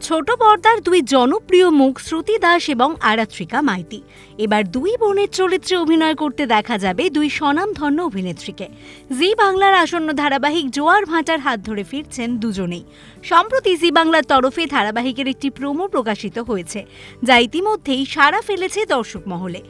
ছোট পর্দার দুই জনপ্রিয় মুখ শ্রুতি দাস এবং আরাত্রিকা মাইতি। এবার দুই বোনের চরিত্রে অভিনয় করতে দেখা যাবে দুই স্বনামধন্য অভিনেত্রীকে। জি বাংলার আসন্ন ধারাবাহিক জোয়ার ভাটার হাত ধরে ফিরছেন দুজনেই। সম্প্রতি জি বাংলার তরফে ধারাবাহিকের একটি প্রোমো প্রকাশিত হয়েছে, যা ইতিমধ্যেই সাড়া ফেলেছে দর্শক মহলে।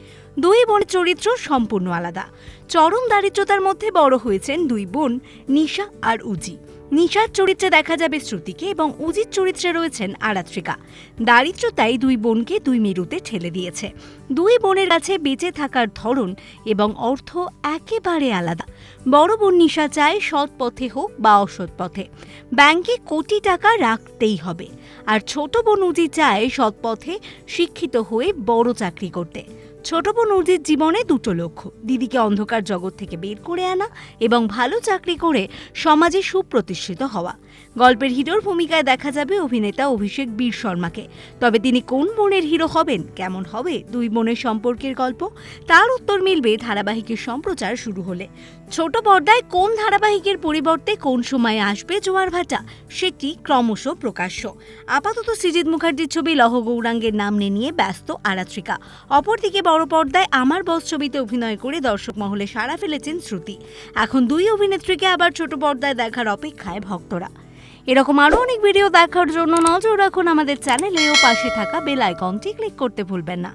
দুই বোনের চরিত্র সম্পূর্ণ আলাদা। চরম দারিদ্রতার মধ্যে বড় হয়েছেন দুই বোন নিশা আর উজি। নিশার চরিত্রে দেখা যাবে শ্রুতিকে এবং উজির চরিত্রে রয়েছেন আরাত্রিকা। দারিদ্রতাই দুই বোনকে দুই মেরুতে ঠেলে দিয়েছে। দুই বোনের কাছে বেঁচে থাকার ধরন এবং অর্থ একেবারে আলাদা। বড় বোন নিশা চায় সৎ পথে হোক বা অসৎ পথে। ব্যাংকে কোটি টাকা রাখতেই হবে। আর ছোট বোন উজি চায় সৎ পথে শিক্ষিত হয়ে বড় চাকরি করতে। ছোট বোন উজির জীবনে দুটো লক্ষ্য। দিদিকে অন্ধকার জগৎ থেকে বের করে আনা এবং ভালো চাকরি করে সমাজে সুপ্রতিষ্ঠিত হওয়া। গল্পের হিরোর ভূমিকায় দেখা যাবে অভিনেতা অভিষেক বীর শর্মাকে। তবে তিনি কোন বোনের হিরো হবেন, কেমন হবে, দুই বোনের সম্পর্কের গল্প, তার উত্তর মিলবে ধারাবাহিকের সম্প্রচার শুরু হলে। ছোট পর্দায় কোন ধারাবাহিকের পরিবর্তে কোন সময়ে আসবে জোয়ার ভাটা, সেটি ক্রমশ প্রকাশ্য। আপাতত সৃজিত মুখার্জির ছবি লহ গৌরাঙ্গের নাম নিয়ে ব্যস্ত আরাত্রিকা। অপরদিকে বড় পর্দায় আমার বস ছবিতে অভিনয় করে দর্শক মহলে সাড়া ফেলেছেন শ্রুতি। এখন দুই অভিনেত্রীকে আবার ছোট পর্দায় দেখার অপেক্ষায় ভক্তরা। এরকম আরও অনেক ভিডিও দেখার জন্য নজর রাখুন আমাদের চ্যানেলে ও পাশে থাকা বেল আইকনটি ক্লিক করতে ভুলবেন না।